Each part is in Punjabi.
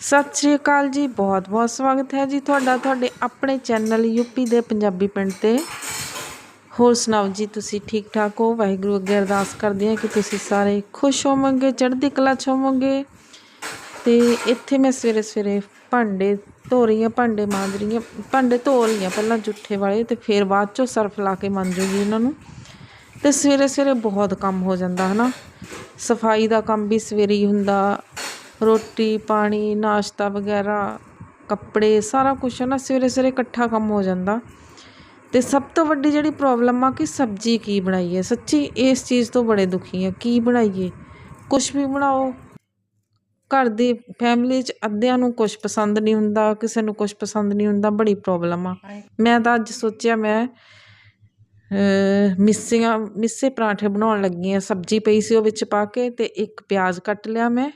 ਸਤਿ ਸ਼੍ਰੀ ਅਕਾਲ ਜੀ, ਬਹੁਤ ਬਹੁਤ ਸਵਾਗਤ ਹੈ ਜੀ ਤੁਹਾਡਾ, ਤੁਹਾਡੇ ਆਪਣੇ ਚੈਨਲ ਯੂਪੀ ਦੇ ਪੰਜਾਬੀ ਪਿੰਡ ਤੇ। ਹੋਰ ਸੁਣਾਓ ਜੀ, ਤੁਸੀਂ ਠੀਕ ਠਾਕ ਹੋ? ਵਾਹਿਗੁਰੂ ਅੱਗੇ ਅਰਦਾਸ ਕਰਦੇ ਹਾਂ ਕਿ ਤੁਸੀਂ ਸਾਰੇ ਖੁਸ਼ ਹੋਵੋਗੇ, ਚੜ੍ਹਦੀ ਕਲਾ 'ਚ ਹੋਵੋਗੇ। ਤੇ ਇੱਥੇ ਮੈਂ ਸਵੇਰੇ ਸਵੇਰੇ ਭਾਂਡੇ ਧੋ ਰਹੀ ਹਾਂ, ਭਾਂਡੇ ਮਾਂਜ ਰਹੀ ਹਾਂ, ਭਾਂਡੇ ਧੋ ਰਹੀ ਹਾਂ ਪਹਿਲਾਂ ਜੁੱਠੇ ਵਾਲੇ ਤੇ ਫਿਰ ਬਾਅਦ ਚੋਂ ਸਰਫ ਲਾ ਕੇ ਮਾਂਜੂਗੀ ਇਹਨਾਂ ਨੂੰ। ਤੇ ਸਵੇਰੇ ਸਵੇਰੇ ਬਹੁਤ ਕੰਮ ਹੋ ਜਾਂਦਾ, ਹਨਾ। ਸਫ਼ਾਈ ਦਾ ਕੰਮ ਵੀ ਸਵੇਰੇ ਹੀ ਹੁੰਦਾ ਰੋਟੀ ਪਾਣੀ ਨਾਸ਼ਤਾ ਵਗੈਰਾ ਕੱਪੜੇ ਸਾਰਾ ਕੁਛ ਨਾ ਸਵੇਰੇ ਸਵੇਰੇ ਇਕੱਠਾ ਕੰਮ ਹੋ ਜਾਂਦਾ। ਤੇ ਸਭ ਤੋਂ ਵੱਡੀ ਜਿਹੜੀ ਪ੍ਰੋਬਲਮ ਆ ਕਿ ਸਬਜ਼ੀ ਕੀ ਬਣਾਈਏ? ਸੱਚੀ ਇਸ ਚੀਜ਼ ਤੋਂ ਬੜੇ ਦੁਖੀ ਆ ਕੀ ਬਣਾਈਏ? ਕੁਛ ਵੀ ਬਣਾਓ। ਘਰ ਦੀ ਫੈਮਿਲੀ 'ਚ ਅੱਧਿਆਂ ਨੂੰ ਕੁਛ ਪਸੰਦ ਨਹੀਂ ਹੁੰਦਾ ਕਿਸੇ ਨੂੰ ਕੁਛ ਪਸੰਦ ਨਹੀਂ ਹੁੰਦਾ ਬੜੀ ਪ੍ਰੋਬਲਮ ਆ। ਮੈਂ ਤਾਂ ਅੱਜ ਸੋਚਿਆ ਮੈਂ ਮਿੱਸੀਆਂ ਮਿੱਸੇ ਪਰਾਂਠੇ ਬਣਾਉਣ ਲੱਗੀ ਆ। ਸਬਜ਼ੀ ਪਈ ਸੀ ਉਹ ਵਿੱਚ ਪਾ ਕੇ ਤੇ ਇੱਕ ਪਿਆਜ਼ ਕੱਟ ਲਿਆ ਮੈਂ।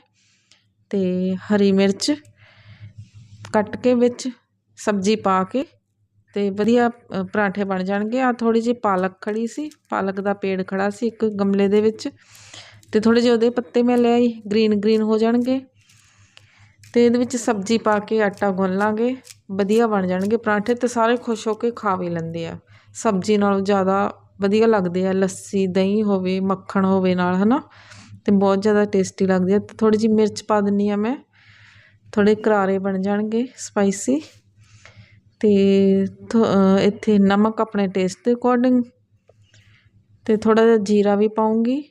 ਅਤੇ ਹਰੀ ਮਿਰਚ ਕੱਟ ਕੇ ਵਿੱਚ ਸਬਜ਼ੀ ਪਾ ਕੇ ਅਤੇ ਵਧੀਆ ਪਰਾਂਠੇ ਬਣ ਜਾਣਗੇ। ਆਹ ਥੋੜ੍ਹੀ ਜਿਹੀ ਪਾਲਕ ਖੜ੍ਹੀ ਸੀ, ਪਾਲਕ ਦਾ ਪੇੜ ਖੜ੍ਹਾ ਸੀ ਇੱਕ ਗਮਲੇ ਦੇ ਵਿੱਚ ਅਤੇ ਥੋੜ੍ਹੇ ਜਿਹੇ ਉਹਦੇ ਪੱਤੇ ਮੈਂ ਲੈ ਆਈ, ਗ੍ਰੀਨ ਗ੍ਰੀਨ ਹੋ ਜਾਣਗੇ ਅਤੇ ਇਹਦੇ ਵਿੱਚ ਸਬਜ਼ੀ ਪਾ ਕੇ ਆਟਾ ਗੁੰਨ ਲਾਂਗੇ ਵਧੀਆ ਬਣ ਜਾਣਗੇ ਪਰਾਂਠੇ ਤੇ ਸਾਰੇ ਖੁਸ਼ ਹੋ ਕੇ ਖਾ ਵੀ ਲੈਂਦੇ ਆ। ਸਬਜ਼ੀ ਨਾਲੋਂ ਜ਼ਿਆਦਾ ਵਧੀਆ ਲੱਗਦੇ ਆ, ਲੱਸੀ, ਦਹੀਂ ਹੋਵੇ, ਮੱਖਣ ਹੋਵੇ ਨਾਲ ਹੈ ਨਾ ਅਤੇ ਬਹੁਤ ਜ਼ਿਆਦਾ ਟੇਸਟੀ ਲੱਗਦੀ ਹੈ ਤੇ ਥੋੜੀ ਜਿਹੀ ਮਿਰਚ ਪਾ ਦਿੰਦੀ ਹਾਂ ਮੈਂ। ਥੋੜ੍ਹੇ ਕਰਾਰੇ ਬਣ ਜਾਣਗੇ ਸਪਾਈਸੀ ਅਤੇ ਥੋ- ਇੱਥੇ ਨਮਕ ਆਪਣੇ ਟੇਸਟ ਦੇ ਅਕੋਰਡਿੰਗ ਅਤੇ ਥੋੜ੍ਹਾ ਜਿਹਾ ਜੀਰਾ ਵੀ ਪਾਉਂਗੀ।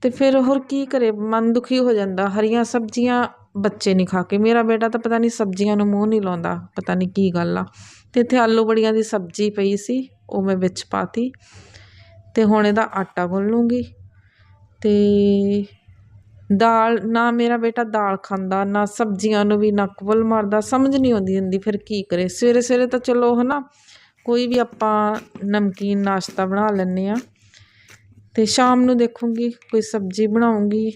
ਅਤੇ ਫਿਰ ਹੋਰ ਕੀ ਕਰੇ? ਮਨ ਦੁਖੀ ਹੋ ਜਾਂਦਾ। ਹਰੀਆਂ ਸਬਜ਼ੀਆਂ ਬੱਚੇ ਨਹੀਂ ਖਾ ਕੇ। ਮੇਰਾ ਬੇਟਾ ਤਾਂ ਪਤਾ ਨਹੀਂ ਸਬਜ਼ੀਆਂ ਨੂੰ ਮੂੰਹ ਨਹੀਂ ਲਾਉਂਦਾ। ਪਤਾ ਨਹੀਂ ਕੀ ਗੱਲ ਆ। ਅਤੇ ਇੱਥੇ ਆਲੂ ਬੜੀਆਂ ਦੀ ਸਬਜ਼ੀ ਪਈ ਸੀ, ਉਹ ਮੈਂ ਵਿੱਚ ਪਾਤੀ। ਅਤੇ ਹੁਣ ਇਹਦਾ ਆਟਾ ਗੁੰਨ ਲੂੰਗੀ। ਅਤੇ ਦਾਲ, ਨਾ ਮੇਰਾ ਬੇਟਾ ਦਾਲ ਖਾਂਦਾ, ਨਾ ਸਬਜ਼ੀਆਂ ਨੂੰ ਵੀ ਨਾ ਵੱਲ ਮਾਰਦਾ, ਸਮਝ ਨਹੀਂ ਆਉਂਦੀ ਹੁੰਦੀ, ਫਿਰ ਕੀ ਕਰੇ? ਸਵੇਰੇ ਸਵੇਰੇ ਤਾਂ ਚਲੋ ਹੈ ਨਾ ਕੋਈ ਵੀ ਆਪਾਂ ਨਮਕੀਨ ਨਾਸ਼ਤਾ ਬਣਾ ਲੈਂਦੇ ਹਾਂ ਅਤੇ ਸ਼ਾਮ ਨੂੰ ਦੇਖੂੰਗੀ, ਕੋਈ ਸਬਜ਼ੀ ਬਣਾਉਂਗੀ।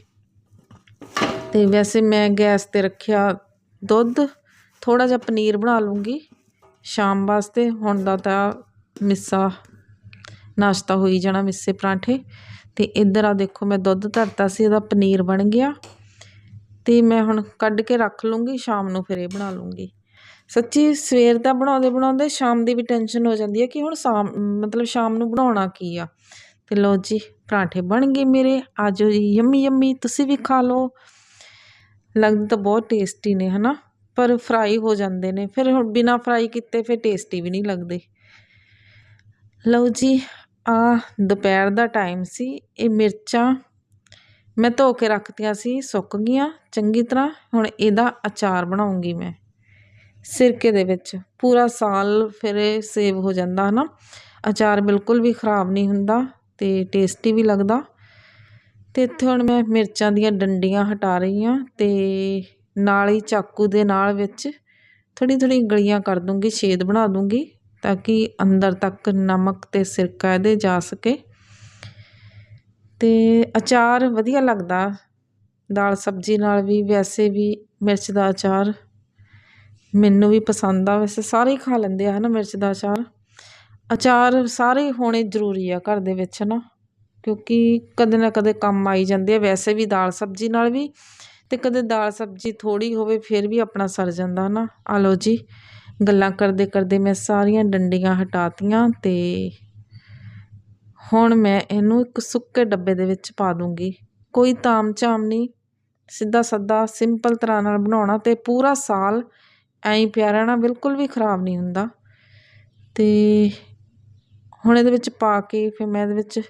ਅਤੇ ਵੈਸੇ ਮੈਂ ਗੈਸ ਤੇ ਰੱਖਿਆ ਦੁੱਧ, ਥੋੜ੍ਹਾ ਜਿਹਾ ਪਨੀਰ ਬਣਾ ਲੂੰਗੀ ਸ਼ਾਮ ਵਾਸਤੇ, ਹੁਣ ਦਾ ਤਾਂ ਮਿੱਸਾ ਨਾਸ਼ਤਾ ਹੋਈ ਜਾਣਾ ਮਿੱਸੇ ਪਰਾਂਠੇ। ਤੇ ਇੱਧਰ ਆ ਦੇਖੋ, ਮੈਂ ਦੁੱਧ ਧਰਤਾ ਸੀ, ਇਹਦਾ ਪਨੀਰ ਬਣ ਗਿਆ। ਤੇ ਮੈਂ ਹੁਣ ਕੱਢ ਕੇ ਰੱਖ ਲੂੰਗੀ, ਸ਼ਾਮ ਨੂੰ ਫਿਰ ਇਹ ਬਣਾ ਲੂੰਗੀ। ਸੱਚੀ ਸਵੇਰ ਦਾ ਬਣਾਉਂਦੇ ਬਣਾਉਂਦੇ ਸ਼ਾਮ ਦੀ ਵੀ ਟੈਨਸ਼ਨ ਹੋ ਜਾਂਦੀ ਹੈ ਕਿ ਹੁਣ ਸ਼ਾਮ, ਮਤਲਬ ਸ਼ਾਮ ਨੂੰ ਬਣਾਉਣਾ ਕੀ ਆ? ਤੇ ਲਓ ਜੀ, ਪਰਾਂਠੇ ਬਣ ਗਏ ਮੇਰੇ ਆਜੋ ਜੀ ਯੰਮੀ ਯੰਮੀ, ਤੁਸੀਂ ਵੀ ਖਾ ਲਓ। ਲੱਗਦੇ ਤਾਂ ਬਹੁਤ ਟੇਸਟੀ ਨੇ, ਹਨਾ? ਪਰ ਫਰਾਈ ਹੋ ਜਾਂਦੇ ਨੇ, ਫਿਰ ਹੁਣ ਬਿਨਾ ਫਰਾਈ ਕੀਤੇ ਫਿਰ ਟੇਸਟੀ ਵੀ ਨਹੀਂ ਲੱਗਦੇ। ਲਓ ਜੀ ਆਹ ਦੁਪਹਿਰ ਦਾ ਟਾਈਮ ਸੀ, ਇਹ ਮਿਰਚਾਂ ਮੈਂ ਧੋ ਕੇ ਰੱਖਤੀਆਂ ਸੀ, ਸੁੱਕ ਗਈਆਂ। ਚੰਗੀ ਤਰ੍ਹਾਂ ਹੁਣ ਇਹਦਾ ਅਚਾਰ ਬਣਾਉਂਗੀ ਮੈਂ ਸਿਰਕੇ ਦੇ ਵਿੱਚ। ਪੂਰਾ ਸਾਲ ਫਿਰ ਇਹ ਸੇਵ ਹੋ ਜਾਂਦਾ, ਹਨਾ? ਅਚਾਰ ਬਿਲਕੁਲ ਵੀ ਖ਼ਰਾਬ ਨਹੀਂ ਹੁੰਦਾ ਤੇ ਟੇਸਟੀ ਵੀ ਲੱਗਦਾ। ਤੇ ਇੱਥੇ ਹੁਣ ਮੈਂ ਮਿਰਚਾਂ ਦੀਆਂ ਡੰਡੀਆਂ ਹਟਾ ਰਹੀ ਹਾਂ ਤੇ ਨਾਲ ਹੀ ਚਾਕੂ ਦੇ ਨਾਲ ਵਿੱਚ ਥੋੜੀ ਥੋੜੀ ਗਲੀਆਂ ਕਰ ਦੂੰਗੀ ਛੇਦ ਬਣਾ ਦੂੰਗੀ। ਤਾਂ ਕਿ ਅੰਦਰ ਤੱਕ ਨਮਕ ਤੇ ਸਿਰਕਾ ਇਹਦੇ ਜਾ ਸਕੇ। ਅਤੇ ਅਚਾਰ ਵਧੀਆ ਲੱਗਦਾ। ਦਾਲ ਸਬਜ਼ੀ ਨਾਲ ਵੀ ਵੈਸੇ ਵੀ ਮਿਰਚ ਦਾ ਅਚਾਰ ਮੈਨੂੰ ਵੀ ਪਸੰਦ ਆ। ਵੈਸੇ ਸਾਰੇ ਹੀ ਖਾ ਲੈਂਦੇ ਆ ਹਨਾ ਮਿਰਚ ਦਾ ਅਚਾਰ। ਅਚਾਰ ਸਾਰੇ ਹੋਣੇ ਜ਼ਰੂਰੀ ਆ ਘਰ ਦੇ ਵਿੱਚ ਨਾ ਕਿਉਂਕਿ ਕਦੇ ਨਾ ਕਦੇ ਕੰਮ ਆਈ ਜਾਂਦੇ ਆ। ਵੈਸੇ ਵੀ ਦਾਲ ਸਬਜ਼ੀ ਨਾਲ ਵੀ ਅਤੇ ਕਦੇ ਦਾਲ ਸਬਜ਼ੀ ਥੋੜ੍ਹੀ ਹੋਵੇ ਫਿਰ ਵੀ ਆਪਣਾ ਸਰ ਜਾਂਦਾ ਨਾ ਆ ਲਓ ਜੀ। ਗੱਲਾਂ ਕਰਦੇ ਕਰਦੇ ਮੈਂ ਸਾਰੀਆਂ ਡੰਡੀਆਂ ਹਟਾਤੀਆਂ ਤੇ ਹੁਣ ਮੈਂ ਇਹਨੂੰ ਇੱਕ ਸੁੱਕੇ ਡੱਬੇ ਦੇ ਵਿੱਚ ਪਾ ਦੂੰਗੀ। ਕੋਈ ਤਾਮ ਝਾਮ ਨਹੀਂ ਸਿੱਧਾ ਸੱਦਾ ਸਿੰਪਲ ਤਰ੍ਹਾਂ ਨਾਲ ਬਣਾਉਣਾ ਤੇ ਪੂਰਾ ਸਾਲ ਐਂ ਪਿਆ ਰਹਿਣਾ ਬਿਲਕੁਲ ਵੀ ਖ਼ਰਾਬ ਨਹੀਂ ਹੁੰਦਾ। ਤੇ ਹੁਣ ਇਹਦੇ ਵਿੱਚ ਪਾ ਕੇ ਫਿਰ ਮੈਂ ਇਹਦੇ ਵਿੱਚ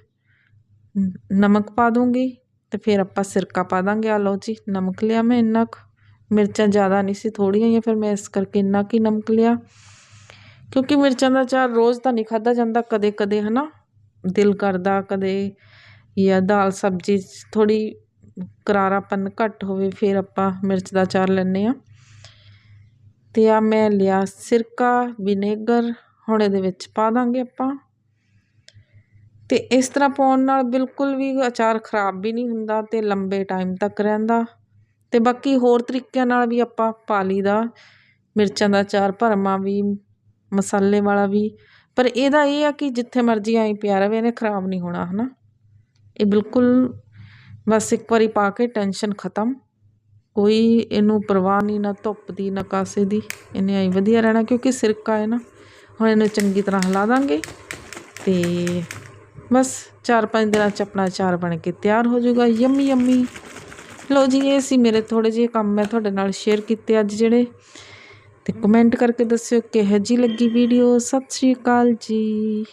ਨਮਕ ਪਾ ਦੂੰਗੀ ਤੇ ਫਿਰ ਆਪਾਂ ਸਿਰਕਾ ਪਾ ਦਾਂਗੇ। ਆ ਲਓ ਜੀ, ਨਮਕ ਲਿਆ ਮੈਂ ਇੰਨਾ ਕੁ। ਮਿਰਚਾਂ ਜ਼ਿਆਦਾ ਨਹੀਂ ਸੀ ਥੋੜ੍ਹੀਆਂ ਹੀ ਆ, ਫਿਰ ਮੈਂ ਇਸ ਕਰਕੇ ਇੰਨਾ ਕੁ ਹੀ ਨਮਕ ਲਿਆ। ਕਿਉਂਕਿ ਮਿਰਚਾਂ ਦਾ ਅਚਾਰ ਰੋਜ਼ ਤਾਂ ਨਹੀਂ ਖਾਧਾ ਜਾਂਦਾ ਕਦੇ ਕਦੇ ਹੈ ਨਾ ਦਿਲ ਕਰਦਾ ਕਦੇ ਜਾਂ ਦਾਲ ਸਬਜ਼ੀ ਥੋੜ੍ਹੀ ਕਰਾਰਾਪਨ ਘੱਟ ਹੋਵੇ ਫਿਰ ਆਪਾਂ ਮਿਰਚ ਦਾ ਅਚਾਰ ਲੈਂਦੇ ਹਾਂ। ਅਤੇ ਆ ਮੈਂ ਲਿਆ ਸਿਰਕਾ ਵਿਨੇਗਰ ਹੁਣ ਇਹਦੇ ਵਿੱਚ ਪਾ ਦਾਂਗੇ ਆਪਾਂ। ਤੇ ਇਸ ਤਰ੍ਹਾਂ ਪਾਉਣ ਨਾਲ ਬਿਲਕੁਲ ਵੀ ਅਚਾਰ ਖਰਾਬ ਵੀ ਨਹੀਂ ਹੁੰਦਾ ਤੇ ਲੰਬੇ ਟਾਈਮ ਤੱਕ ਰਹਿੰਦਾ। ਅਤੇ ਬਾਕੀ ਹੋਰ ਤਰੀਕਿਆਂ ਨਾਲ ਵੀ ਆਪਾਂ ਪਾ ਲਈਦਾ ਮਿਰਚਾਂ ਦਾ ਅਚਾਰ ਭਰਮਾ ਵੀ, ਮਸਾਲੇ ਵਾਲਾ ਵੀ। ਪਰ ਇਹਦਾ ਇਹ ਆ ਕਿ ਜਿੱਥੇ ਮਰਜ਼ੀ ਐਂ ਪਿਆ ਰਵੇ, ਇਹਨੇ ਖਰਾਬ ਨਹੀਂ ਹੋਣਾ ਹੈ ਨਾ ਇਹ ਬਿਲਕੁਲ ਬਸ ਇੱਕ ਵਾਰੀ ਪਾ ਕੇ ਟੈਨਸ਼ਨ ਖਤਮ। ਕੋਈ ਇਹਨੂੰ ਪਰਵਾਹ ਨਹੀਂ, ਨਾ ਧੁੱਪ ਦੀ, ਨਾ ਕਾਸੇ ਦੀ। ਇਹਨੇ ਐਂ ਵਧੀਆ ਰਹਿਣਾ ਕਿਉਂਕਿ ਸਿਰਕਾ ਹੈ ਨਾ। ਹੁਣ ਇਹਨੂੰ ਚੰਗੀ ਤਰ੍ਹਾਂ ਹਿਲਾ ਦਾਂਗੇ ਤੇ ਬਸ ਚਾਰ ਪੰਜ ਦਿਨਾਂ 'ਚ ਆਪਣਾ ਚਾਰ ਬਣ ਕੇ ਤਿਆਰ ਹੋ ਜਾਊਗਾ। Yummy yummy. ਲਓ ਜੀ, ਇਹ ਸੀ ਮੇਰੇ ਥੋੜ੍ਹੇ ਜਿਹੇ ਕੰਮ ਮੈਂ ਤੁਹਾਡੇ ਨਾਲ ਸ਼ੇਅਰ ਕੀਤੇ ਅੱਜ ਜਿਹੜੇ। ਤੇ ਕਮੈਂਟ ਕਰਕੇ ਦੱਸਿਓ ਕਿਹੋ ਜਿਹੀ ਲੱਗੀ ਵੀਡੀਓ ਸਤਿ ਸ਼੍ਰੀ ਅਕਾਲ ਜੀ।